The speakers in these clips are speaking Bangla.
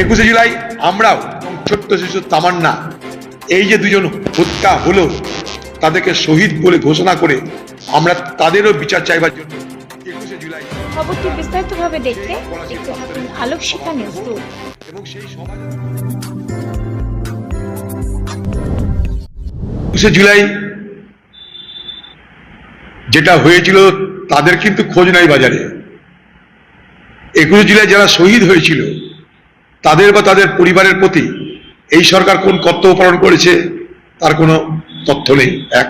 একুশে জুলাই আমরাও ছোট্ট শিশু তামান্না এই যে দুজন হত্যা হলো তাদেরকে শহীদ বলে ঘোষণা করে আমরা তাদেরও বিচার চাইবার জন্য একুশে জুলাই খবরটি বিস্তারিতভাবে দেখতে আলোক শিখা নিউজ এবং সেই সমাজ একুশে জুলাই যেটা হয়েছিল তাদের কিন্তু খোঁজ নাই বাজারে। একুশে জুলাই যারা শহীদ হয়েছিল তাদের বা তাদের পরিবারের প্রতি এই সরকার কোন কর্তব্য পালন করেছে, তার কোনো তথ্য নেই। এক,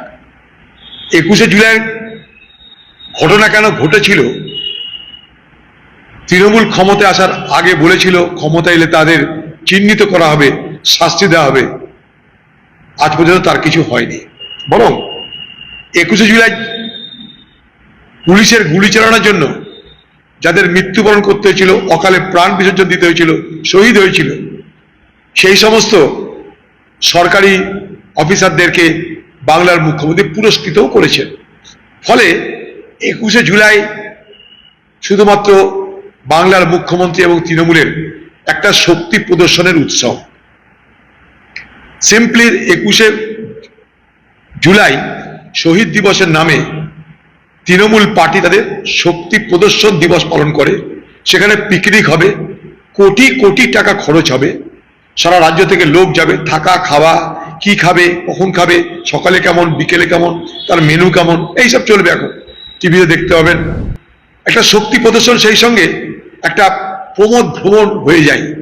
একুশে জুলাই ঘটনা কেন ঘটেছিল? তৃণমূল ক্ষমতায় আসার আগে বলেছিল, ক্ষমতা এলে তাদের চিহ্নিত করা হবে, শাস্তি দেওয়া হবে। আজ পর্যন্ত তার কিছু হয়নি। বরং একুশে জুলাই পুলিশের গুলি চালানোর জন্য যাদের মৃত্যুবরণ করতে হয়েছিল, অকালে প্রাণ বিসর্জন দিতে হয়েছিল, শহীদ হয়েছিল, সেই সমস্ত সরকারি অফিসারদেরকে বাংলার মুখ্যমন্ত্রী পুরস্কৃতও করেছেন। ফলে একুশে জুলাই শুধুমাত্র বাংলার মুখ্যমন্ত্রী এবং তৃণমূলের একটা শক্তি প্রদর্শনের উৎসব। সিম্পলি একুশে জুলাই শহীদ দিবসের নামে তৃণমূল পার্টি তাদের শক্তি প্রদর্শন দিবস পালন করে। সেখানে পিকনিক হবে, কোটি কোটি টাকা খরচ হবে। সারা রাজ্য থেকে লোক যাবে, থাকা, খাওয়া, কি খাবে, কখন খাবে, সকালে কেমন, বিকেলে কেমন, তার মেনু কেমন, এইসব চলবে এখন। টিভিতে দেখতে পাবেন। একটা শক্তি প্রদর্শন সেই সঙ্গে একটা প্রমোদ ভ্রমণ হয়ে যায়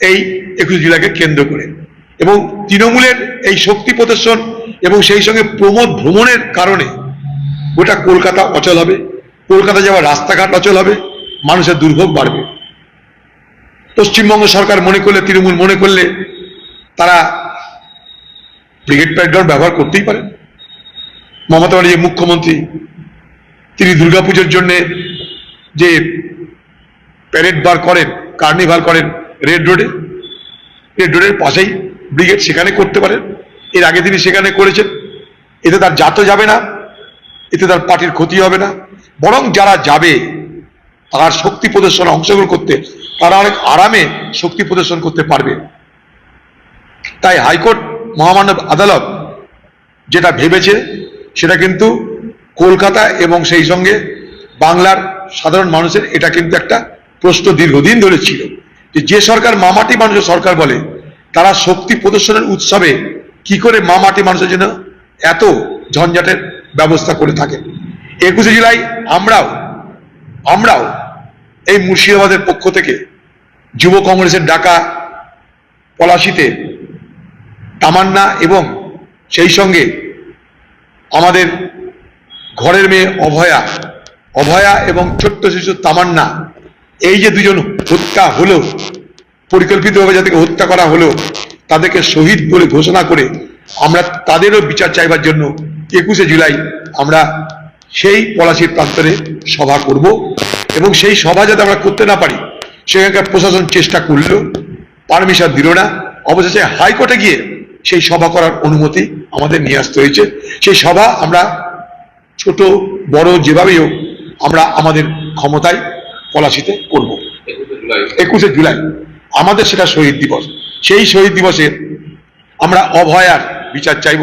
এই একুশ জেলাকে কেন্দ্র করে। এবং তৃণমূলের এই শক্তি প্রদর্শন এবং সেই সঙ্গে প্রমোদ ভ্রমণের কারণে গোটা কলকাতা অচল হবে। কলকাতা যাওয়ার রাস্তাঘাট অচল হবে, মানুষের দুর্ভোগ বাড়বে। পশ্চিমবঙ্গ সরকার মনে করলে, তৃণমূল মনে করলে, তারা ব্রিগেড প্যাডগ্রাউন্ড ব্যবহার করতেই পারেন মমতা ব্যানার্জি মুখ্যমন্ত্রী, তিনি দুর্গাপুজোর জন্যে যে প্যারেড বার করেন, কার্নিভাল করেন রেড রোডে, রেড রোডের পাশেই ব্রিগেড সেখানে করতে পারেন। এর আগে তিনি সেখানে করেছেন। এতে তার জাতও যাবে না। এতে তার পার্টির ক্ষতি হবে না। বরং যারা যাবে, তার শক্তি প্রদর্শনে অংশগ্রহণ করতে, তারা অনেক আরামে শক্তি প্রদর্শন করতে পারবে। তাই হাইকোর্ট মহামান্য আদালত যেটা ভেবেছে, সেটা কিন্তু কলকাতা এবং সেই সঙ্গে বাংলার সাধারণ মানুষের, এটা কিন্তু একটা প্রশ্ন দীর্ঘদিন ধরে ছিল। যে যে সরকার মামাটি মানুষের সরকার বলে, তারা শক্তি প্রদর্শনের উৎসবে কি করে মামাটি মানুষের জন্য এত ঝঞ্ঝাটের ব্যবস্থা করে থাকে। একুশে জুলাই আমরাও আমরাও এই মুর্শিদাবাদের পক্ষ থেকে যুব কংগ্রেসের ডাকা পলাশিতে তামান্না এবং সেই সঙ্গে আমাদের ঘরের মেয়ে অভয়া অভয়া এবং ছোট্ট শিশু তামান্না, এই যে দুজন হত্যা হলো পরিকল্পিতভাবে যাদেরকে হত্যা করা হলো তাদেরকে শহীদ বলে ঘোষণা করে আমরা তাদেরও বিচার চাইবার জন্য একুশে জুলাই আমরা সেই পলাশির প্রান্তরে সভা করব এবং সেই সভা যাতে আমরা করতে না পারি, সেখানকার প্রশাসন চেষ্টা করল, পারমিশন দিল না, অবশেষে হাইকোর্টে গিয়ে সেই সভা করার অনুমতি আমাদের নিয়ে আসতে হয়েছে। সেই সভা আমরা ছোট, বড় যেভাবেই হোক আমরা আমাদের ক্ষমতায় পলাশিতে করব। একুশে জুলাই আমাদের সেটা শহীদ দিবস। সেই শহীদ দিবসে আমরা অভয়ার বিচার চাইব।